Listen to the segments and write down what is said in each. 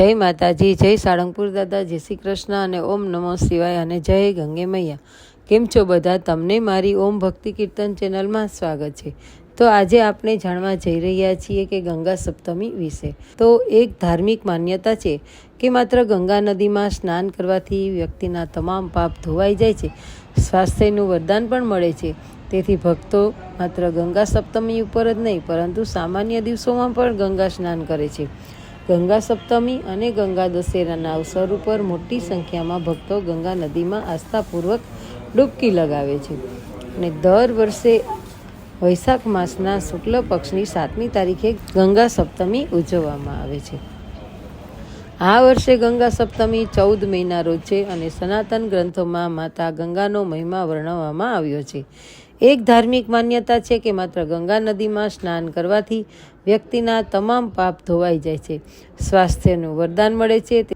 જય માતાજી, જય સાળંગપુર દાદા, જય શ્રી કૃષ્ણ અને ઓમ નમો શિવાય અને જય ગંગે મૈયા. કેમ છો બધા? તમને મારી ઓમ ભક્તિ કીર્તન ચેનલમાં સ્વાગત છે. તો આજે આપણે જાણવા જઈ રહ્યા છીએ કે ગંગા સપ્તમી વિશે. તો એક ધાર્મિક માન્યતા છે કે માત્ર ગંગા નદીમાં સ્નાન કરવાથી વ્યક્તિના તમામ પાપ ધોવાઈ જાય છે. સ્વાસ્થ્યનું વરદાન પણ મળે છે. તેથી ભક્તો માત્ર ગંગા સપ્તમી ઉપર જ નહીં, પરંતુ સામાન્ય દિવસોમાં પણ ગંગા સ્નાન કરે છે. ગંગા સપ્તમી અને ગંગા દશેરાના અવસર ઉપર મોટી સંખ્યામાં ભક્તો ગંગા નદીમાં આસ્થાપૂર્વક ડૂબકી લગાવે છે. અને દર વર્ષે વૈશાખ માસના શુક્લ પક્ષની સાતમી તારીખે ગંગા સપ્તમી ઉજવવામાં આવે છે. આ વર્ષે ગંગા સપ્તમી ચૌદ મહિના રોજ છે અને સનાતન ગ્રંથોમાં માતા ગંગાનો મહિમા વર્ણવવામાં આવ્યો છે. એક ધાર્મિક માન્યતા છે કે માત્ર ગંગા નદીમાં સ્નાન કરવાથી વ્યક્તિના તમામ પાપ ધોવાઈ જાય છે. સ્વાસ્થ્યનું વરદાન મળે છે.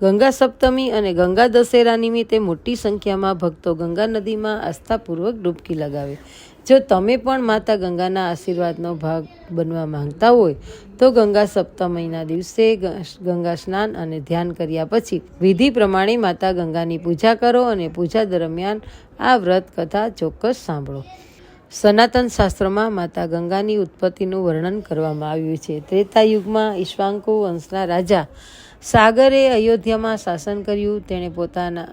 ગંગા સપ્તમી અને ગંગા દશેરા નિમિત્તે મોટી સંખ્યામાં ભક્તો ગંગા નદીમાં આસ્થાપૂર્વક ડૂબકી લગાવે. જો તમે પણ માતા ગંગાના આશીર્વાદનો ભાગ બનવા માંગતા હોય, તો ગંગા સપ્તમીના દિવસે ગંગા સ્નાન અને ધ્યાન કર્યા પછી વિધિ પ્રમાણે માતા ગંગાની પૂજા કરો અને પૂજા દરમિયાન આ વ્રત કથા ચોક્કસ સાંભળો. સનાતન શાસ્ત્રોમાં માતા ગંગાની ઉત્પત્તિનું વર્ણન કરવામાં આવ્યું છે. ત્રેતા યુગમાં ઈશ્વાંકુ વંશના રાજા સાગરે અયોધ્યામાં શાસન કર્યું. તેણે પોતાના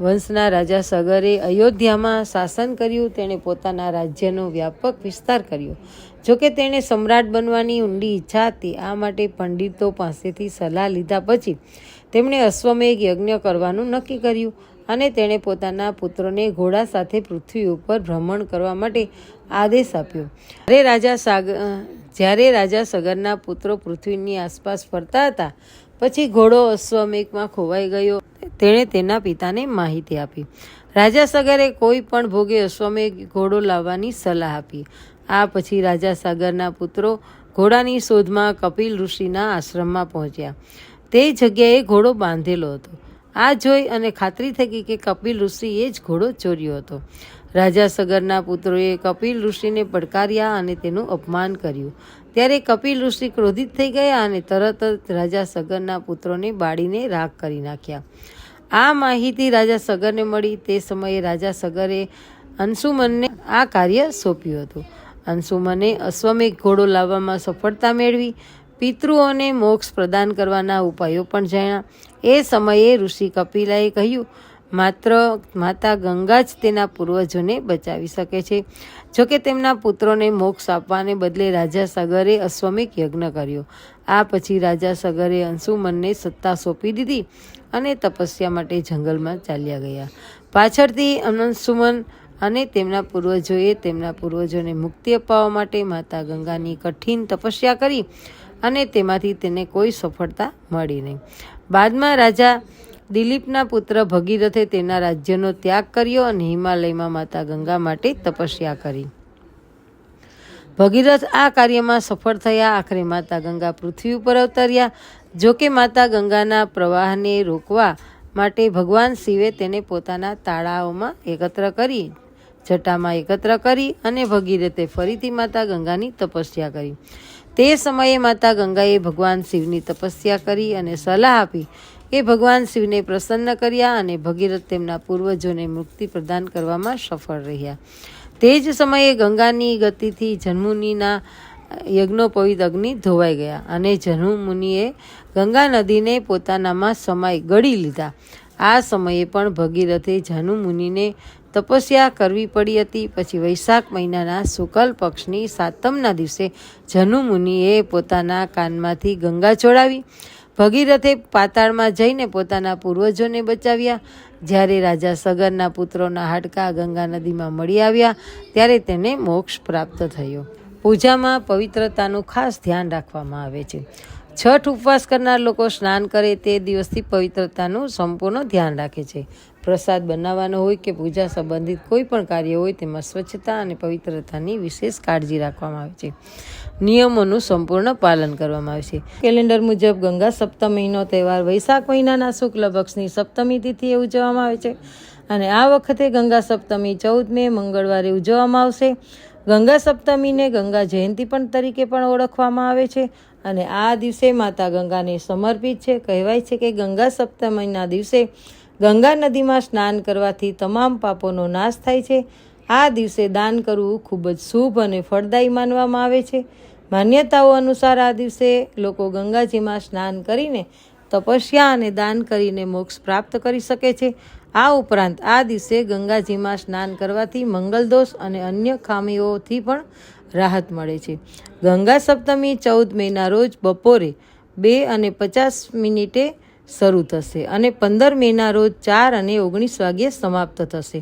વંશના રાજા સગરે અયોધ્યામાં શાસન કર્યું. તેણે પોતાના રાજ્યનો વ્યાપક વિસ્તાર કર્યો. જોકે તેણે સમ્રાટ બનવાની ઊંડી ઈચ્છા હતી. આ માટે પંડિતો પાસેથી સલાહ લીધા પછી તેમણે અશ્વમેઘ યજ્ઞ કરવાનું નક્કી કર્યું. અને તેણે પોતાના પુત્રોને ઘોડા સાથે પૃથ્વી ઉપર ભ્રમણ કરવા માટે આદેશ આપ્યો. જ્યારે રાજા સાગર જ્યારે રાજા સગરના પુત્રો પૃથ્વીની આસપાસ ફરતા હતા, પછી ઘોડો અશ્વમેકમાં ખોવાઈ ગયો. તેણે તેના પિતાને માહિતી આપી. રાજા સગરે કોઈ પણ ભોગે અશ્વમેઘ ઘોડો લાવવાની સલાહ આપી. આ પછી રાજા સાગરના પુત્રો ઘોડાની શોધમાં કપિલ ઋષિના આશ્રમમાં પહોંચ્યા. તે જગ્યાએ ઘોડો બાંધેલો હતો. આ જોઈ અને ખાતરી થઈ ગઈ કે કપિલ ઋષિએ જ ઘોડો ચોર્યો હતો. રાજા સગરના પુત્રોએ કપિલ ઋષિને પડકાર્યા અને તેનું અપમાન કર્યું. ત્યારે કપિલ ઋષિ ક્રોધિત થઈ ગયા અને તરત જ રાજા સગરના પુત્રોને બાળીને રાગ કરી નાખ્યા. આ માહિતી રાજા સગરને મળી. તે સમયે રાજા સગરે અંશુમનને આ કાર્ય સોંપ્યું હતું. અંશુમને અશ્વમેઘ ઘોડો લાવવામાં સફળતા મેળવી. પિતૃઓને મોક્ષ પ્રદાન કરવાના ઉપાયો પણ જાણ્યા. એ સમયે ઋષિ કપિલાએ કહ્યું, માત્ર માતા ગંગા જ તેના પૂર્વજોને બચાવી શકે છે. જોકે તેમના પુત્રોને મોક્ષ આપવાને બદલે રાજા સગરે અશ્વમિક યજ્ઞ કર્યો. આ પછી રાજા સગરે અંશુમનને સત્તા સોંપી દીધી અને તપસ્યા માટે જંગલમાં ચાલ્યા ગયા. પાછળથી અંશુમન અને તેમના પૂર્વજોએ તેમના પૂર્વજોને મુક્તિ અપાવવા માટે માતા ગંગાની કઠિન તપસ્યા કરી અને તેમાંથી તેને કોઈ સફળતા મળી નહીં. બાદમાં રાજા દિલીપના પુત્ર ભગીરથે તેના રાજ્યનો ત્યાગ કર્યો અને હિમાલયમાં માતા ગંગા માટે તપસ્યા કરી. ભગીરથ આ કાર્યમાં સફળ થયા. આખરે માતા ગંગા પૃથ્વી ઉપર અવતર્યા. જોકે માતા ગંગાના પ્રવાહને રોકવા માટે ભગવાન શિવે તેને પોતાના તાળાઓમાં એકત્ર કરી, જટામાં એકત્ર કરી અને ભગીરથે ફરીથી માતા ગંગાની તપસ્યા કરી. તે સમયે માતા ગંગાએ ભગવાન શિવની તપસ્યા કરી અને સલાહ આપી એ ભગવાન શિવને પ્રસન્ન કર્યા અને ભગીરથ તેમના પૂર્વજોને મુક્તિ પ્રદાન કરવામાં સફળ રહ્યા. તે જ સમયે ગંગાની ગતિથી જન્મુનિના યજ્ઞોપવિત અગ્નિ ધોવાઈ ગયા અને મુનિએ ગંગા નદીને પોતાનામાં સમય ગળી લીધા. આ સમયે પણ ભગીરથે જાનુ મુનિને તપસ્યા કરવી પડી હતી. પછી વૈશાખ મહિનાના શુકલ પક્ષની સાતમના દિવસે જનુ મુનિએ પોતાના કાનમાંથી ગંગા ચોડાવી ભગીરથે પાતાળમાં જઈને પોતાના પૂર્વજોને બચાવ્યા. જ્યારે રાજા સગરના પુત્રોના હાડકા ગંગા નદીમાં મળી આવ્યા, ત્યારે તેને મોક્ષ પ્રાપ્ત થયો. પૂજામાં પવિત્રતાનું ખાસ ધ્યાન રાખવામાં આવે છે. છઠ ઉપવાસ કરનાર લોકો સ્નાન કરે તે દિવસથી પવિત્રતાનું સંપૂર્ણ ધ્યાન રાખે છે. પ્રસાદ બનાવવાનો હોય કે પૂજા સંબંધિત કોઈ પણ કાર્ય હોય તેમાં સ્વચ્છતા અને પવિત્રતાની વિશેષ કાળજી રાખવામાં આવે છે. નિયમોનું સંપૂર્ણ પાલન કરવામાં આવે છે. કેલેન્ડર મુજબ ગંગા સપ્તમીનો તહેવાર વૈશાખ મહિનાના શુક્લ પક્ષની સપ્તમી તિથિએ ઉજવવામાં આવે છે. અને આ વખતે ગંગા સપ્તમી ચૌદ મે મંગળવારે ઉજવવામાં આવશે. ગંગા સપ્તમીને ગંગા જયંતિ પણ તરીકે પણ ઓળખવામાં આવે છે અને આ દિવસે માતા ગંગાને સમર્પિત છે. કહેવાય છે કે ગંગા સપ્તમીના દિવસે ગંગા નદીમાં સ્નાન કરવાથી તમામ પાપોનો નાશ થાય છે. આ દિવસે દાન કરવું ખૂબ જ શુભ અને ફળદાયી માનવામાં આવે છે. માન્યતાઓ અનુસાર આ દિવસે લોકો ગંગાજીમાં સ્નાન કરીને તપસ્યા અને દાન કરીને મોક્ષ પ્રાપ્ત કરી શકે છે. આ ઉપરાંત આ દિવસે ગંગાજીમાં સ્નાન કરવાથી મંગલદોષ અને અન્ય ખામીઓથી પણ રાહત મળે છે. ગંગા સપ્તમી ચૌદ મેના રોજ બપોરે બે અને પચાસ મિનિટે શરૂ થશે અને પંદર મેના રોજ ચાર અને ઓગણીસ વાગ્યે સમાપ્ત થશે.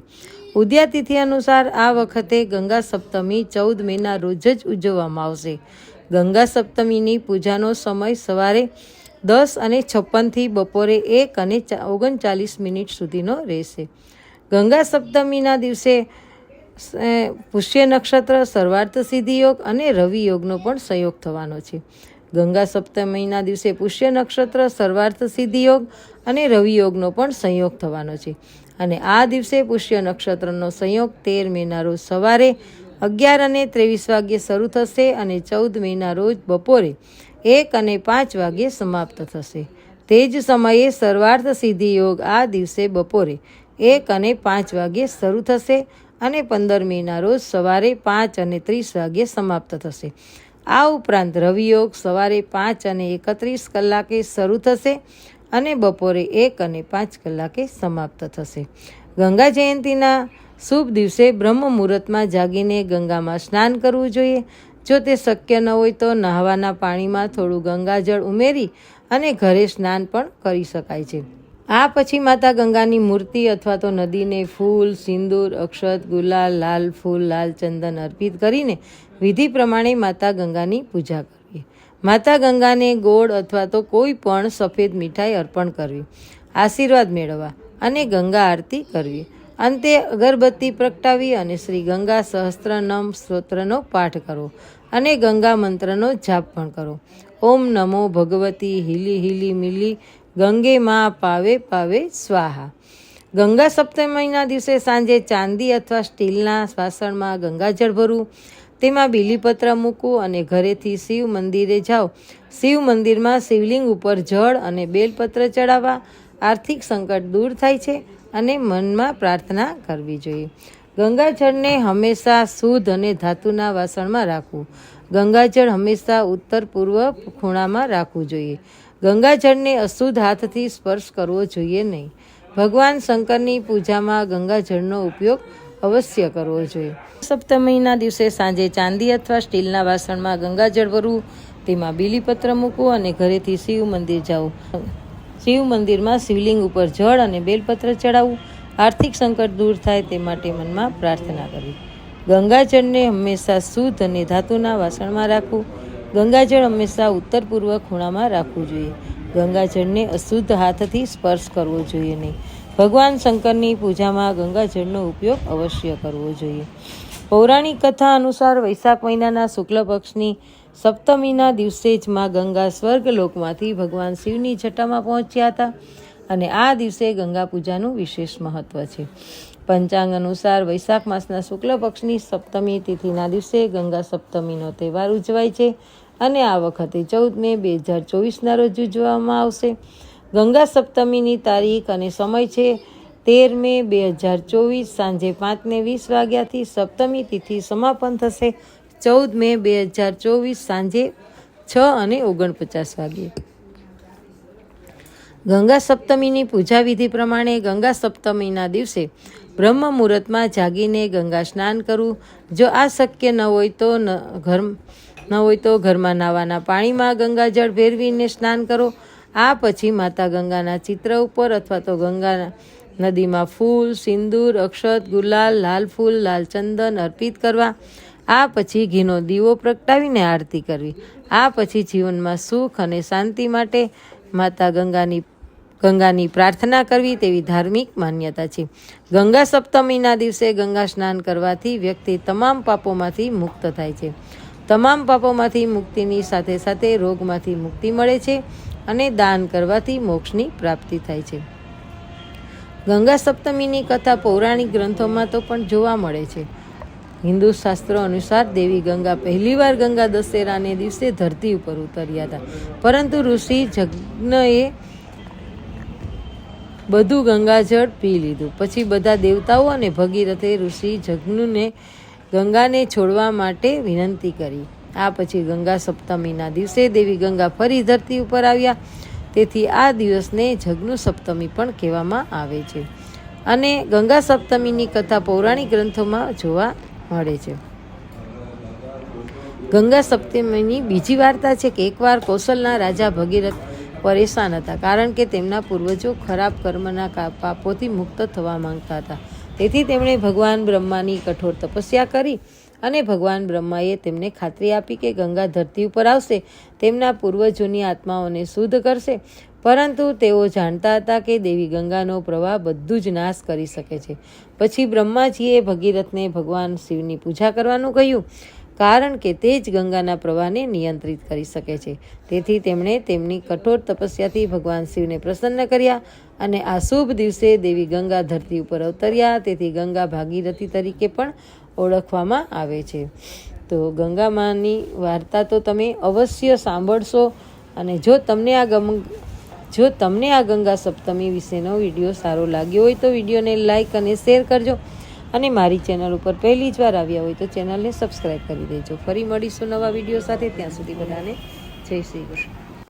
ઉદ્યાતિથિ અનુસાર આ વખતે ગંગા સપ્તમી ચૌદ મેના રોજ જ ઉજવવામાં આવશે. ગંગા સપ્તમીની પૂજાનો સમય સવારે દસ અને છપ્પનથી બપોરે એક અને ઓગણચાલીસ મિનિટ સુધીનો રહેશે. ગંગા સપ્તમીના દિવસે પુષ્ય નક્ષત્ર, સર્વાર્થ સિદ્ધિ યોગ અને રવિ યોગનો પણ સંયોગ થવાનો છે. ગંગા સપ્તમીના દિવસે પુષ્ય નક્ષત્ર, સર્વાર્થ સિદ્ધિ યોગ અને રવિ યોગનો પણ સંયોગ થવાનો છે. અને આ દિવસે પુષ્ય નક્ષત્રનો સંયોગ તેર મેના રોજ સવારે અગિયાર અને ત્રેવીસ વાગ્યે શરૂ થશે અને ચૌદ મેના રોજ બપોરે એક અને પાંચ વાગ્યે સમાપ્ત થશે. તે જ સમયે સર્વાર્થ સિદ્ધિ યોગ આ દિવસે બપોરે એક અને પાંચ વાગ્યે શરૂ થશે અને પંદર મેના રોજ સવારે પાંચ અને ત્રીસ વાગ્યે સમાપ્ત થશે. આ ઉપરાંત રવિયોગ સવારે પાંચ અને એકત્રીસ કલાકે શરૂ થશે અને બપોરે એક અને પાંચ કલાકે સમાપ્ત થશે. ગંગા જયંતિના શુભ દિવસે બ્રહ્મ મુહૂર્તમાં જાગીને ગંગામાં સ્નાન કરવું જોઈએ. જો તે શક્ય ન હોય તો નહાવાના પાણીમાં થોડું ગંગાજળ ઉમેરી અને ઘરે સ્નાન પણ કરી શકાય છે. આ પછી માતા ગંગાની મૂર્તિ અથવા તો નદીને ફૂલ, સિંદૂર, અક્ષત, ગુલાલ, લાલ ફૂલ, લાલ ચંદન અર્પિત કરીને વિધિ પ્રમાણે માતા ગંગાની પૂજા કરવી. માતા ગંગાને ગોળ અથવા તો કોઈ પણ સફેદ મીઠાઈ અર્પણ કરવી, આશીર્વાદ મેળવવા અને ગંગા આરતી કરવી. અંતે અગરબત્તી પ્રગટાવી અને શ્રી ગંગા સહસ્ત્રનમ સ્તોત્રનો પાઠ કરવો. અને ગંગા મંત્રનો જાપ પણ કરો. ઓમ નમો ભગવતી હિલી હિલી મિલી, ગંગે માં પાવે પાવે સ્વાહા. ગંગા સપ્તમીના દિવસે સાંજે ચાંદી અથવા સ્ટીલના વાસણમાં ગંગાજળ ભરવું તેમાં બીલીપત્ર મૂકવું અને ઘરેથી શિવ મંદિરે જાઓ. શિવ મંદિરમાં શિવલિંગ ઉપર જળ અને બેલપત્ર ચડાવવા. આર્થિક સંકટ દૂર થાય છે અને મનમાં પ્રાર્થના કરવી જોઈએ. ગંગાજળને હંમેશા શુદ્ધ અને ધાતુના વાસણમાં રાખવું. ગંગાજળ હંમેશા ઉત્તર પૂર્વ ખૂણામાં રાખવું જોઈએ. ગંગાજળને અશુદ્ધ હાથથી સ્પર્શ કરવો જોઈએ નહીં. ભગવાન શંકરની પૂજામાં ગંગાજળનો ઉપયોગ અવશ્ય કરવો જોઈએ. સપ્તમીના દિવસે સાંજે ચાંદી અથવા સ્ટીલના વાસણમાં ગંગાજળ ભરવું તેમાં બીલીપત્ર મૂકવું અને ઘરેથી શિવ મંદિર જવું. શિવ મંદિરમાં શિવલિંગ ઉપર જળ અને બેલપત્ર ચડાવવું આર્થિક સંકટ દૂર થાય તે માટે મનમાં પ્રાર્થના કરવી. ગંગાજળને હંમેશા શુદ્ધ અને ધાતુના વાસણમાં રાખવું. ગંગાજળ હંમેશા ઉત્તર પૂર્વ ખૂણામાં રાખવું જોઈએ. ગંગાજળને અશુદ્ધ હાથથી સ્પર્શ કરવો જોઈએ નહીં. ભગવાન શંકરની પૂજામાં ગંગાજળનો ઉપયોગ અવશ્ય કરવો જોઈએ. પૌરાણિક કથા અનુસાર વૈશાખ મહિનાના શુક્લ પક્ષની સપ્તમીના દિવસે જ માં ગંગા સ્વર્ગલોકમાંથી ભગવાન શિવની જટામાં પહોંચ્યા હતા. અને આ દિવસે ગંગા પૂજાનું વિશેષ મહત્વ છે. પંચાંગ અનુસાર વૈશાખ માસના શુક્લ પક્ષની સપ્તમી તિથિના દિવસે ગંગા સપ્તમીનો તહેવાર ઉજવાય છે અને આ વખતે ચૌદ મે બે હજાર ચોવીસના રોજ ઉજવવામાં આવશે. ગંગા સપ્તમીની તારીખ અને સમય છે તેર મે બે હજાર ચોવીસ સાંજે પાંચને વીસ વાગ્યાથી સપ્તમી તિથિ સમાપન થશે. ચૌદ મે બે હજાર ચોવીસ સાંજે છ અને ઓગણપચાસ વાગ્યે. ગંગા સપ્તમીની પૂજા વિધિ પ્રમાણે ગંગા સપ્તમીના દિવસે બ્રહ્મ મુહૂર્તમાં જાગીને ગંગા સ્નાન કરવું. જો આ શક્ય ન હોય તો ન ઘર, ન હોય તો ઘરમાં નાવાના પાણીમાં ગંગાજળ ભેરવીને સ્નાન કરો. આ પછી માતા ગંગાના ચિત્ર ઉપર અથવા તો ગંગા નદીમાં ફૂલ, સિંદૂર, અક્ષત, ગુલાલ, લાલ ફૂલ, લાલ ચંદન અર્પિત કરવા. આ પછી ઘીનો દીવો પ્રગટાવીને આરતી કરવી. આ પછી જીવનમાં સુખ અને શાંતિ માટે માતા ગંગાની ગંગાની પ્રાર્થના કરવી તેવી ધાર્મિક માન્યતા છે. ગંગા સપ્તમીના દિવસે ગંગા સ્નાન કરવાથી વ્યક્તિ તમામ પાપોમાંથી મુક્ત થાય છે. તમામ પાપોમાંથી મુક્તિની સાથે સાથે રોગમાંથી મુક્તિ મળે છે અને દાન કરવાથી મોક્ષની પ્રાપ્તિ થાય છે. ગંગા સપ્તમીની કથા પૌરાણિક ગ્રંથોમાં તો પણ જોવા મળે છે. હિન્દુ શાસ્ત્રો અનુસાર દેવી ગંગા પહેલીવાર ગંગા દશેરાને દિવસે ધરતી ઉપર ઉતર્યા હતા. પરંતુ ઋષિ જગ્નએ બધું ગંગાજળ પી લીધું. પછી બધા દેવતાઓ અને ભગીરથે ઋષિ જગ્નુને ગંગાને છોડવા માટે વિનંતી કરી. આ પછી ગંગા સપ્તમીના દિવસે દેવી ગંગા ફરી ધરતી ઉપર આવ્યા. તેથી આ દિવસને જગ્નુ સપ્તમી પણ કહેવામાં આવે છે. અને ગંગા સપ્તમીની કથા પૌરાણિક ગ્રંથોમાં જોવા મળે છે. ગંગા સપ્તમીની બીજી વાર્તા છે કે એકવાર કૌશલના રાજા ભગીરથ પરેશાન હતા, કારણ કે તેમના પૂર્વજો ખરાબ કર્મના પાપોથી મુક્ત થવા માંગતા હતા. તેથી તેમણે ભગવાન બ્રહ્માની કઠોર તપસ્યા કરી અને ભગવાન બ્રહ્માએ તેમને ખાતરી આપી કે ગંગા ધરતી ઉપર આવશે, તેમના પૂર્વજોની આત્માઓને શુદ્ધ કરશે. પરંતુ તેઓ જાણતા હતા કે દેવી ગંગાનો પ્રવાહ બધું જ નાશ કરી શકે છે. પછી બ્રહ્માજીએ ભગીરથને ભગવાન શિવની પૂજા કરવાનું કહ્યું. કારણ કે તે જ ગંગાના પ્રવાહને નિયંત્રિત કરી શકે છે. તેથી તેમણે તેમની કઠોર તપસ્યાથી ભગવાન શિવને પ્રસન્ન કર્યા અને આ શુભ દિવસે દેવી ગંગા ધરતી ઉપર અવતર્યા. તેથી ગંગા ભાગીરથી તરીકે પણ ઓળખવામાં આવે છે. તો ગંગામાની વાર્તા તો તમે અવશ્ય સાંભળશો અને જો તમને આ ગમ, જો તમને આ ગંગા સપ્તમી વિશેનો વીડિયો સારો લાગ્યો હોય તો વિડીયોને લાઈક અને શેર કરજો. અને મારી ચેનલ ઉપર પહેલી જ વાર આવ્યા હોય તો ચેનલને સબસ્ક્રાઈબ કરી દેજો. ફરી મળીશું નવા વીડિયો સાથે. ત્યાં સુધી બધાને જય શ્રી કૃષ્ણ.